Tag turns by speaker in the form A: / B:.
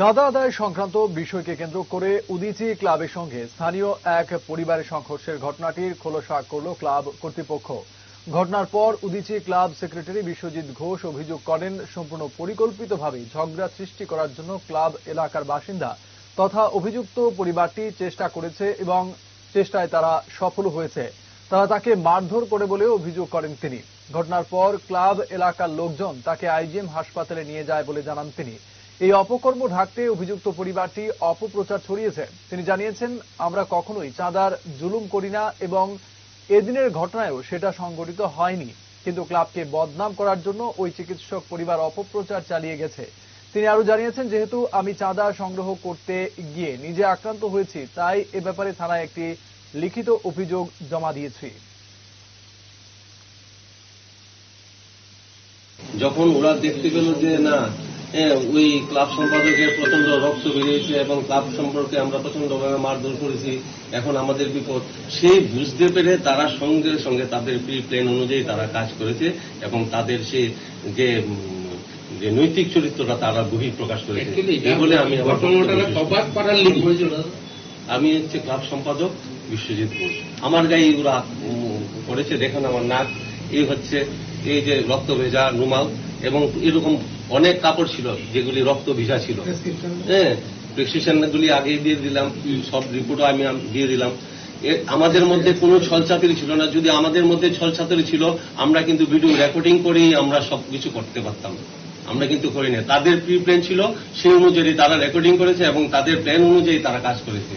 A: চাঁদা আদায় সংক্রান্ত বিষয়কে কেন্দ্র করে উদিচি ক্লাবের সঙ্গে স্থানীয় এক পরিবারের সংঘর্ষের ঘটনাটির খোলসা করল ক্লাব কর্তৃপক্ষ। ঘটনার পর উদিচি ক্লাব সেক্রেটারি বিশ্বজিৎ ঘোষ অভিযোগ করেন, সম্পূর্ণ পরিকল্পিতভাবে ঝগড়া সৃষ্টি করার জন্য ক্লাব এলাকার বাসিন্দা তথা অভিযুক্ত পরিবারটি চেষ্টা করেছে এবং চেষ্টায় তারা সফল হয়েছে। তারা তাকে মারধর করে বলেও অভিযোগ করেন তিনি। ঘটনার পর ক্লাব এলাকার লোকজন তাকে আইজিএম হাসপাতালে নিয়ে যায় বলে জানান তিনি। এই অপকর্ম ঢাকতে অভিযুক্ত পরিবারটি অপপ্রচার ছড়িয়েছে। তিনি জানিয়েছেন, আমরা কখনোই চাঁদার জুলুম করি না এবং এদিনের ঘটনায়ও সেটা সংঘটিত হয়নি। কিন্তু ক্লাবকে বদনাম করার জন্য ওই চিকিৎসক পরিবার অপপ্রচার চালিয়ে গেছে। তিনি আরও জানিয়েছেন, যেহেতু আমি চাঁদা সংগ্রহ করতে গিয়ে নিজে আক্রান্ত হয়েছি, তাই এ ব্যাপারে থানায় একটি লিখিত অভিযোগ জমা দিয়েছি।
B: যখন ওরা দেখতে পেল যে না ওই ক্লাব সম্পাদকের প্রচণ্ড রক্ত বেরিয়েছে এবং ক্লাব সম্পর্কে আমরা প্রচন্ডভাবে মারধর করেছি এখন আমাদের বিপদ। সেই বুঝতে পেরে তারা সঙ্গে সঙ্গে তাদের প্রি প্ল্যান অনুযায়ী তারা কাজ করেছে এবং তাদের সেই যে যে নৈতিক চরিত্রটা তারা বহি প্রকাশ করেছে। এই বলে আমি আমি হচ্ছে ক্লাব সম্পাদক বিশ্বজিৎ ঘোষ। আমার গায়ে ওরা উম, করেছে দেখেন আমার নাক। এই হচ্ছে এই যে রক্ত ভেজা রুমাল এবং এরকম অনেক কাপড় ছিল, যেগুলি রক্ত ভিজা ছিল। হ্যাঁ প্রেসক্রিপশনগুলি আগে দিয়ে দিলাম, সব রিপোর্টও আমি দিয়ে দিলাম। আমাদের মধ্যে কোনো ছলচাতুরি ছিল না। যদি আমাদের মধ্যে ছলচাতুরি ছিল, আমরা কিন্তু ভিডিও রেকর্ডিং করেই আমরা সব কিছু করতে পারতাম। আমরা কিন্তু করি না তাদের প্রি প্ল্যান ছিল, সেই অনুযায়ী তারা রেকর্ডিং করেছে এবং তাদের প্ল্যান অনুযায়ী তারা কাজ করেছে।